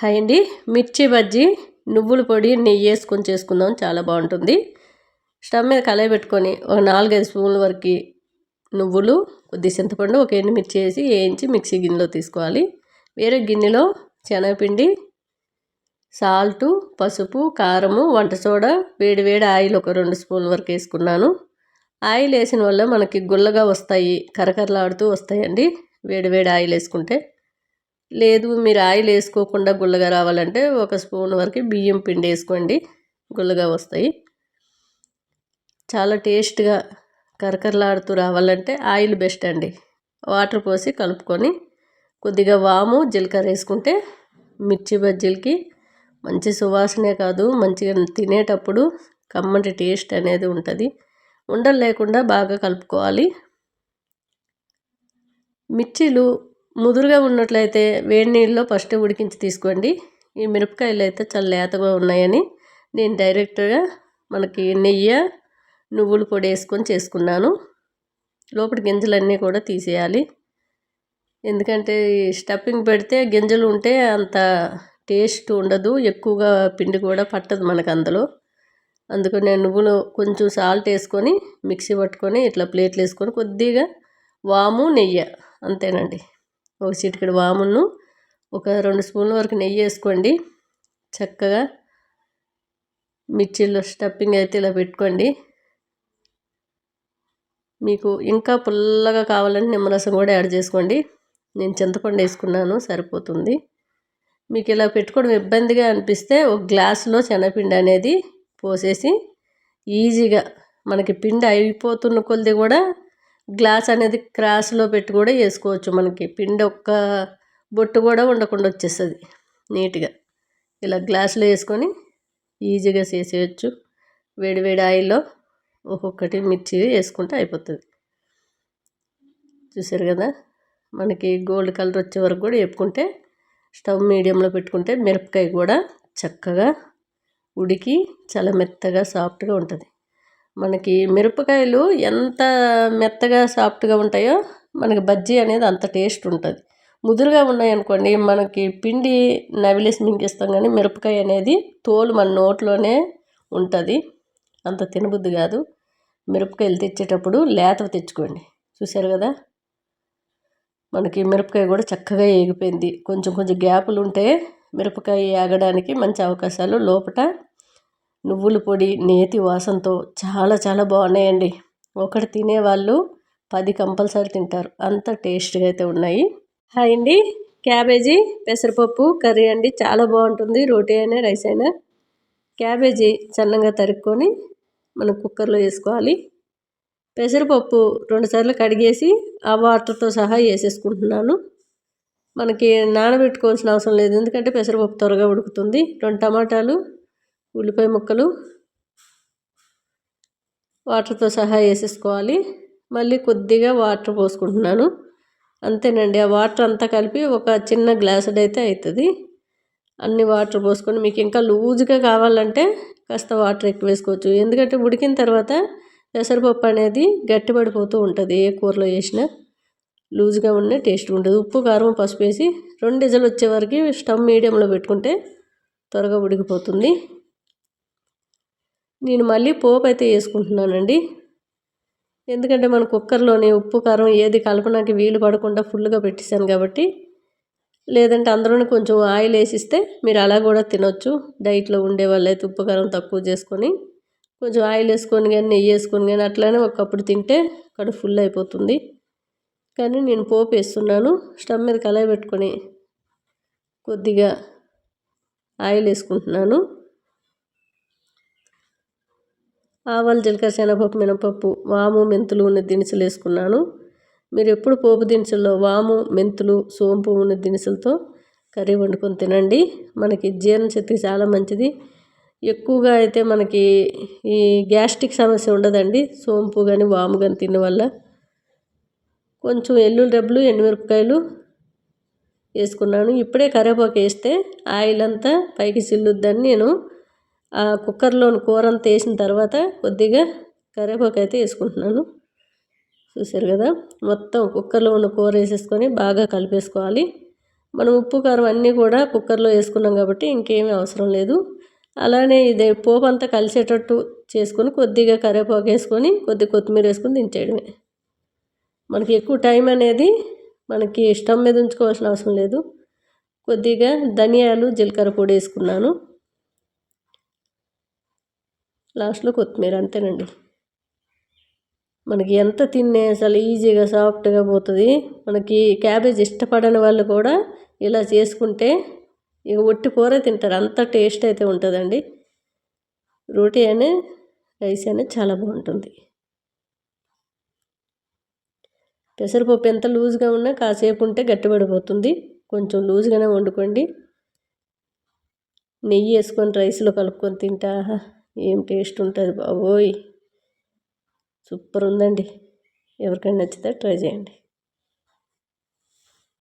Hi అండి. మిర్చి బజ్జీ నువ్వుల పొడి నెయ్యి వేసుకొని చేసుకుందాం. చాలా బాగుంటుంది. స్టవ్ మీద కళాయి పెట్టుకొని ఒక నాలుగైదు స్పూన్ల వరకు నువ్వులు కొద్ది చింతపండు ఒక ఎండుమిర్చి వేసి వేయించి మిక్సీ గిన్నెలో తీసుకోవాలి. వేరే గిన్నెలో శనగపిండి సాల్టు పసుపు కారము వంట సోడా వేడి వేడి ఆయిల్ ఒక రెండు స్పూన్ల వరకు వేసుకున్నాను. ఆయిల్ వేసిన వల్ల మనకి గుల్లగా వస్తాయి కరకరలాడుతూ వస్తాయండి. వేడి వేడి ఆయిల్ వేసుకుంటే లేదు మీరు ఆయిల్ వేసుకోకుండా గుల్లగా రావాలంటే ఒక స్పూన్ వరకు బియ్యం పిండి వేసుకోండి గుల్లగా వస్తాయి. చాలా టేస్ట్గా కరకరలాడుతూ రావాలంటే ఆయిల్ బెస్ట్ అండి. వాటర్ పోసి కలుపుకొని కొద్దిగా వాము జీలకర్ర వేసుకుంటే మిర్చి బజ్జీలకి మంచి సువాసనే కాదు మంచిగా తినేటప్పుడు కమ్మటి టేస్ట్ అనేది ఉంటుంది. ఉండలు లేకుండా బాగా కలుపుకోవాలి. మిర్చీలు ముదురుగా ఉన్నట్లయితే వేడి నీళ్ళలో ఫస్ట్ ఉడికించి తీసుకోండి. ఈ మిరపకాయలు అయితే చాలా లేతగా ఉన్నాయని నేను డైరెక్ట్గా మనకి నెయ్యి నువ్వుల పొడి వేసుకొని చేసుకున్నాను. లోపల గింజలన్నీ కూడా తీసేయాలి. ఎందుకంటే స్టఫింగ్ పెడితే గింజలు ఉంటే అంత టేస్ట్ ఉండదు ఎక్కువగా పిండి కూడా పట్టదు మనకు అందులో. అందుకని నేను నువ్వులు కొంచెం సాల్ట్ వేసుకొని మిక్సీ పట్టుకొని ఇట్లా ప్లేట్లు వేసుకొని కొద్దిగా వాము నెయ్యి అంతేనండి. ఒక చిటికెడు వామును ఒక రెండు స్పూన్ల వరకు నెయ్యి వేసుకోండి. చక్కగా మిర్చిలో స్టఫింగ్ అయితే ఇలా పెట్టుకోండి. మీకు ఇంకా పుల్లగా కావాలని నిమ్మరసం కూడా యాడ్ చేసుకోండి. నేను చింతపండు వేసుకున్నాను సరిపోతుంది. మీకు ఇలా పెట్టుకోవడం ఇబ్బందిగా అనిపిస్తే ఒక గ్లాసులో శనగపిండి అనేది పోసేసి ఈజీగా మనకి పిండి అయిపోతున్న కొలిది కూడా గ్లాస్ అనేది క్రాస్లో పెట్టి కూడా వేసుకోవచ్చు మనకి. పిండి ఒక్క బొట్టు కూడా ఉండకుండా వచ్చేస్తుంది నీట్గా. ఇలా గ్లాసులో వేసుకొని ఈజీగా చేసేయచ్చు. వేడి వేడి ఆయిల్లో ఒక్కొక్కటి మిర్చి వేసుకుంటే అయిపోతుంది. చూసారు కదా? మనకి గోల్డ్ కలర్ వచ్చే వరకు కూడా వేపుకుంటే స్టవ్ మీడియంలో పెట్టుకుంటే మిరపకాయ కూడా చక్కగా ఉడికి చాలా మెత్తగా సాఫ్ట్గా ఉంటుంది. మనకి మిరపకాయలు ఎంత మెత్తగా సాఫ్ట్గా ఉంటాయో మనకి బజ్జీ అనేది అంత టేస్ట్ ఉంటుంది. ముదురుగా ఉన్నాయనుకోండి మనకి పిండి నవిలేసి మింగిస్తాం కానీ మిరపకాయ అనేది తోలు మన నోట్లోనే ఉంటుంది. అంత తినబుద్ధి కాదు. మిరపకాయలు తెచ్చేటప్పుడు లేత తెచ్చుకోండి. చూశారు కదా? మనకి మిరపకాయ కూడా చక్కగా ఏగిపోయింది. కొంచెం కొంచెం గ్యాపులు ఉంటే మిరపకాయ ఏగడానికి మంచి అవకాశాలు లోపల నువ్వుల పొడి నేతి వాసనతో చాలా చాలా బాగున్నాయండి. ఒకటి తినేవాళ్ళు పది కంపల్సరీ తింటారు. అంత టేస్ట్గా అయితే ఉన్నాయి. హాయ్ అండి. క్యాబేజీ పెసరపప్పు కర్రీ అండి. చాలా బాగుంటుంది. రోటీ అయినా రైస్ అయినా. క్యాబేజీ చిన్నగా తరుక్కొని మనం కుక్కర్లో వేసుకోవాలి. పెసరపప్పు రెండుసార్లు కడిగేసి ఆ వాటర్తో సహా వేసేసుకుంటున్నాను. మనకి నానబెట్టుకోవాల్సిన అవసరం లేదు. ఎందుకంటే పెసరపప్పు త్వరగా ఉడుకుతుంది. రెండు టమాటాలు ఉల్లిపాయ ముక్కలు వాటర్తో సహా వేసేసుకోవాలి. మళ్ళీ కొద్దిగా వాటర్ పోసుకుంటున్నాను. అంతేనండి ఆ వాటర్ అంతా కలిపి ఒక చిన్న గ్లాసుడ్ అయితే అవుతుంది అన్ని వాటర్ పోసుకొని మీకు ఇంకా లూజ్గా కావాలంటే కాస్త వాటర్ ఎక్కువ వేసుకోవచ్చు. ఎందుకంటే ఉడికిన తర్వాత పెసరపప్పు అనేది గట్టిపడిపోతూ ఉంటుంది ఏ కూరలో వేసినా. లూజ్గా ఉన్న టేస్ట్ ఉంటుంది. ఉప్పు కారం పసుపు వేసి రెండు డిజలు వచ్చే వరకు స్టవ్ మీడియంలో పెట్టుకుంటే త్వరగా ఉడికిపోతుంది. నేను మళ్ళీ పోపు అయితే వేసుకుంటున్నానండి. ఎందుకంటే మన కుక్కర్లోని ఉప్పు కారం ఏది కలపడానికి వీలు పడకుండా ఫుల్గా పెట్టేశాను కాబట్టి. లేదంటే అందులోనే కొంచెం ఆయిల్ వేసిస్తే మీరు అలా కూడా తినొచ్చు. డైట్లో ఉండే వాళ్ళైతే ఉప్పు కారం తక్కువ చేసుకొని కొంచెం ఆయిల్ వేసుకొని కానీ నెయ్యి వేసుకొని కానీ అట్లానే ఒకప్పుడు తింటే కడుపు ఫుల్ అయిపోతుంది. కానీ నేను పోపు వేస్తున్నాను. స్టవ్ మీద కళాయి పెట్టుకొని కొద్దిగా ఆయిల్ వేసుకుంటున్నాను. ఆవాలు జీలకర్ర శనగపప్పు మినపప్పు వాము మెంతులు ఉన్న దినుసులు వేసుకున్నాను. మీరు ఎప్పుడు పోపు దినుసుల్లో వాము మెంతులు సోంపు ఉన్న దినుసులతో కర్రీ వండుకొని తినండి. మనకి జీర్ణశక్తి చాలా మంచిది. ఎక్కువగా అయితే మనకి ఈ గ్యాస్ట్రిక్ సమస్య ఉండదండి. సోంపు కానీ వాము కానీ తిన్న వల్ల. కొంచెం ఎల్లుల్లి డబ్బులు ఎండుమిరపకాయలు వేసుకున్నాను. ఇప్పుడే కరివేపాకు వేస్తే ఆయిల్ అంతా పైకి చిల్లుద్దని నేను ఆ కుక్కర్లోని కూర అంతా వేసిన తర్వాత కొద్దిగా కరివేపాకు అయితే వేసుకుంటున్నాను. చూసారు కదా? మొత్తం కుక్కర్లో ఉన్న కూర వేసేసుకొని బాగా కలిపేసుకోవాలి. మనం ఉప్పు కారం అన్నీ కూడా కుక్కర్లో వేసుకున్నాం కాబట్టి ఇంకేమీ అవసరం లేదు. అలానే ఇది పోపు అంతా కలిసేటట్టు చేసుకొని కొద్దిగా కరివేపాకు వేసుకొని కొద్దిగా కొత్తిమీర వేసుకొని దించేయడమే. మనకి ఎక్కువ టైం అనేది మనకి స్టవ్ మీద ఉంచుకోవాల్సిన అవసరం లేదు. కొద్దిగా ధనియాలు జీలకర్ర పొడి వేసుకున్నాను. లాస్ట్లో కొత్తిమీర అంతేనండి. మనకి ఎంత తిన్నే అసలు ఈజీగా సాఫ్ట్గా పోతుంది. మనకి క్యాబేజ్ ఇష్టపడని వాళ్ళు కూడా ఇలా చేసుకుంటే ఇక ఒట్టి కూర తింటారు. అంత టేస్ట్ అయితే ఉంటుందండి. రోటీ అనే రైస్ అనేది చాలా బాగుంటుంది. పెసరపప్పు ఎంత లూజ్గా ఉన్నా కాసేపు ఉంటే గట్టిపడిపోతుంది. కొంచెం లూజ్గానే వండుకోండి. నెయ్యి వేసుకొని రైస్లో కలుపుకొని తింటా ఏం టేస్ట్ ఉంటుంది బాబోయ్. సూపర్ ఉందండి. ఎవరికైనా నచ్చితే ట్రై చేయండి.